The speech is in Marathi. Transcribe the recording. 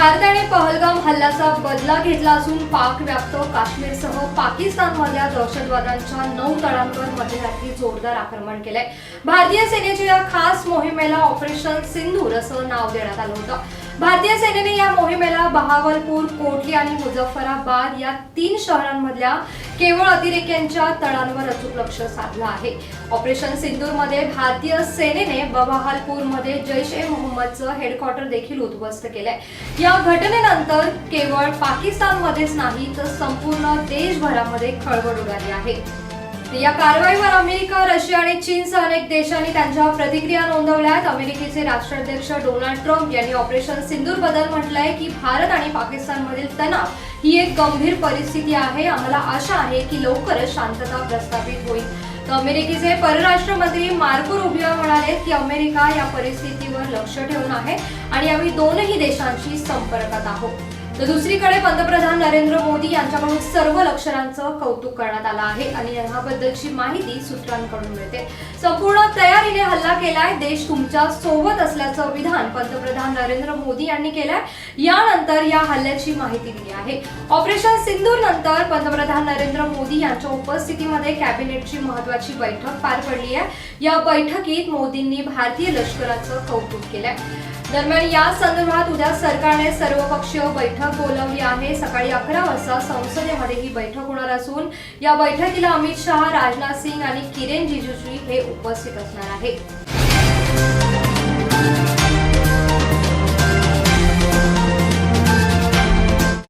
भारताने पहलगाम हल्ल्याचा बदला घेतला असून पाक व्याप्त काश्मीरसह पाकिस्तानमधल्या दहशतवाद्यांच्या नऊ तळांवर मध्यरात्री जोरदार आक्रमण केलंय. भारतीय सेनेच्या या खास मोहिमेला ऑपरेशन सिंदूर असं नाव देण्यात आलं होतं. भारतीय सेनेने या मोहिमेला बहावलपूर कोटली आणि मुझफ्फराबाद या तीन शहरांमधल्या केवळ अतिरेक्यांच्या तळांवर अचूक लक्ष साधलं आहे. ऑपरेशन सिंदूरमध्ये भारतीय सेनेने बहावलपूरमध्ये जैश ए मोहम्मदचं हेडक्वार्टर देखील उद्ध्वस्त केलंय. या घटनेनंतर केवळ पाकिस्तानमध्येच नाही तर संपूर्ण देशभरामध्ये खळबळ उडाली आहे. या कारवाईवर अमेरिका रशिया आणि चीनसह अनेक देशांनी त्यांच्या प्रतिक्रिया नोंदवल्या आहेत अमेरिकेचे राष्ट्राध्यक्ष डोनाल्ड ट्रम्प यांनी ऑपरेशन सिंदूर बदल म्हटलंय की भारत आणि पाकिस्तानमधील तणाव ही एक गंभीर परिस्थिती आहे. आम्हाला आशा आहे की लवकरच शांतता प्रस्थापित होईल. तर अमेरिकेचे परराष्ट्र मंत्री मार्को रुबिओ म्हणाले की अमेरिका या परिस्थितीवर लक्ष ठेवून आहे आणि आम्ही दोनही देशांशी संपर्कात आहोत. तर दुसरीकडे पंतप्रधान नरेंद्र मोदी यांच्याकडून सर्व लक्षणांचं कौतुक करण्यात आलं आहे आणि याबद्दलची माहिती सूत्रांकडून मिळते. संपूर्ण तयारीने हल्ला केलाय. देश तुमच्यासोबत असल्याचं विधान पंतप्रधान नरेंद्र मोदी यांनी केलंय. यानंतर या हल्ल्याची माहिती दिली आहे. ऑपरेशन सिंधूर नंतर पंतप्रधान नरेंद्र मोदी यांच्या उपस्थितीमध्ये कॅबिनेटची महत्वाची बैठक पार पडली आहे. या बैठकीत मोदींनी भारतीय लष्कराचं कौतुक केलंय. दरम्यान या संदर्भात उद्या सरकारने सर्वपक्षीय बैठक बोलवली आहे. सकाळी अकरा वाजता संसदेमध्ये ही बैठक होणार असून या बैठकीला अमित शहा राजनाथ सिंग आणि किरेन रिजिजू हे उपस्थित असणार आहे